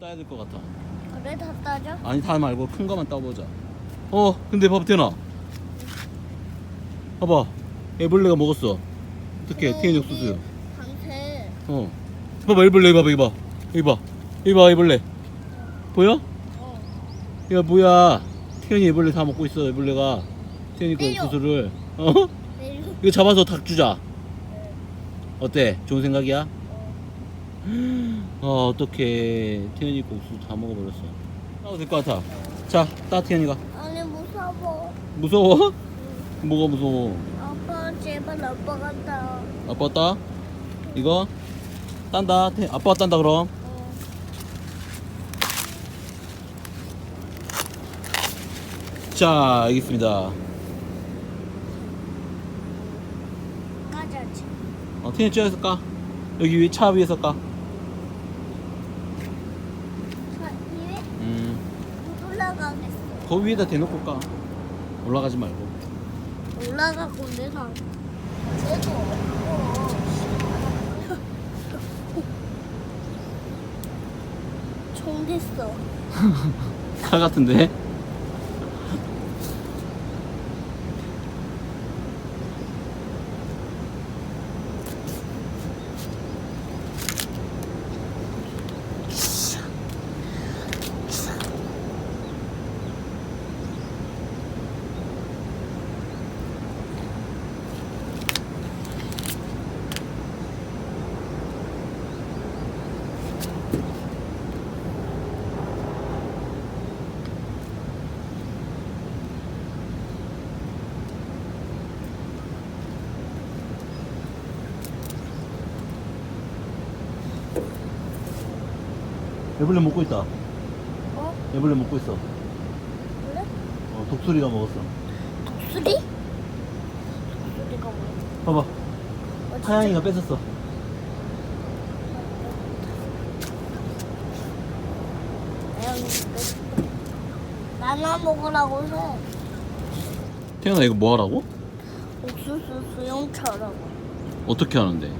따야 될 것 같아. 그래 다 따져? 아니 다 말고 큰 거만 따보자. 어 근데 봐봐 태연아. 봐봐 애벌레가 먹었어. 어떻게 태연 우리 옥수수. 밤새 어. 봐봐 애벌레 봐봐 이거 봐. 이거 봐. 이거 봐 애벌레. 보여? 어. 야 뭐야? 태연이 애벌레 다 먹고 있어 애벌레가. 태연이 그 때려. 옥수수를. 어? 내일 이거 잡아서 닭 주자. 어때? 좋은 생각이야? 어 어떡해 태연이 거 옥수수 다 먹어버렸어. 따도 될것 같아. 자, 따 태연이가. 아니 무서워 무서워? 뭐가 무서워? 아빠 제발 아빠가 따 아빠 따? 이거? 딴다. 태- 아빠가 딴다 그럼. 어. 자, 알겠습니다. 까자지 어, 태연이 쪽에서 까. 여기 위, 차 위에서 까. 자 위에 음. 못 올라가겠어 거 위에다 대놓고 까. 올라가지 말고. 올라가고 내가 쟤도 없고 총 됐어 칼 같은데? 애벌레 먹고 있다. 어? 애벌레 먹고 있어. 그래? 어, 독수리가 먹었어. 독수리? 독수리가 뭐야? 봐봐. 어, 진짜? 하양이가 뺏었어. 나나 먹으라고 해. 태연아 이거 뭐 하라고? 옥수수 수영처럼. 어떻게 하는데?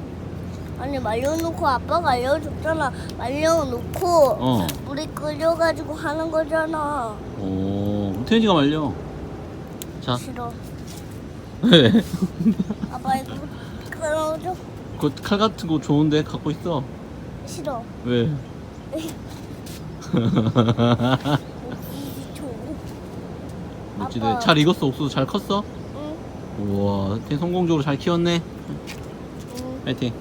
아니 말려놓고 아빠가 알려줬잖아. 말려놓고 어. 물에 끓여가지고 하는 거잖아. 오, 태연이가 말려. 자, 싫어. 왜? 아빠 이거 끊어줘. 그 칼 같은 거 좋은데 갖고 있어. 싫어. 왜? 줘. 멋지네. 아빠. 잘 익었어. 옥수수 잘 컸어? 응. 우와, 태연 성공적으로 잘 키웠네. 응. 파이팅.